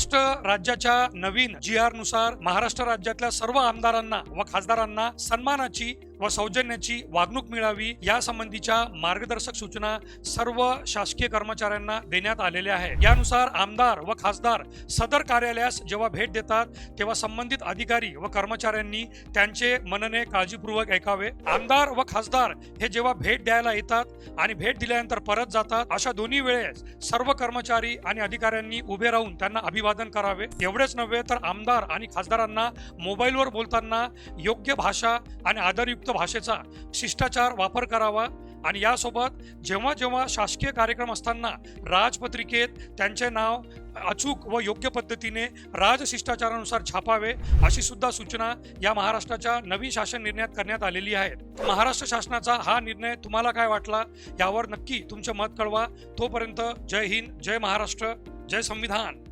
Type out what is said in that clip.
महाराष्ट्र राज्याच्या नवीन जी आरनुसार महाराष्ट्र राज्यातल्या सर्व आमदारांना व खासदारांना सन्मानाची व सौजन्याची वागणूक मिळावी यासंबंधीच्या मार्गदर्शक सूचना सर्व शासकीय कर्मचाऱ्यांना देण्यात आलेल्या आहे यानुसार आमदार व खासदार सदर कार्यालयास जेव्हा भेट देतात तेव्हा संबंधित अधिकारी व कर्मचाऱ्यांनी त्यांचे मनने काळजीपूर्वक ऐकावे. आमदार व खासदार हे जेव्हा भेट द्यायला येतात आणि भेट दिल्यानंतर परत जातात अशा दोन्ही वेळेस सर्व कर्मचारी आणि अधिकाऱ्यांनी उभे राहून त्यांना अभिवादन करावे. एवढेच नव्हे तर आमदार आणि खासदारांना मोबाईलवर बोलताना योग्य भाषा आणि आदरयुक्त भाषेचा शिष्टाचार वापर करावा आणि यासोबत जेव्हा जेव्हा शासकीय कार्यक्रम असताना राजपत्रिकेत त्यांचे नाव अचूक व योग्य पद्धतीने राजशिष्टाचारानुसार छापावे अशी सुद्धा सूचना या महाराष्ट्राच्या नवीन शासन निर्णयात करण्यात आलेली आहे महाराष्ट्र शासनाचा हा निर्णय तुम्हाला काय वाटला? यावर नक्की तुमचे मत कळवा. तोपर्यंत जय हिंद जय महाराष्ट्र जय संविधान.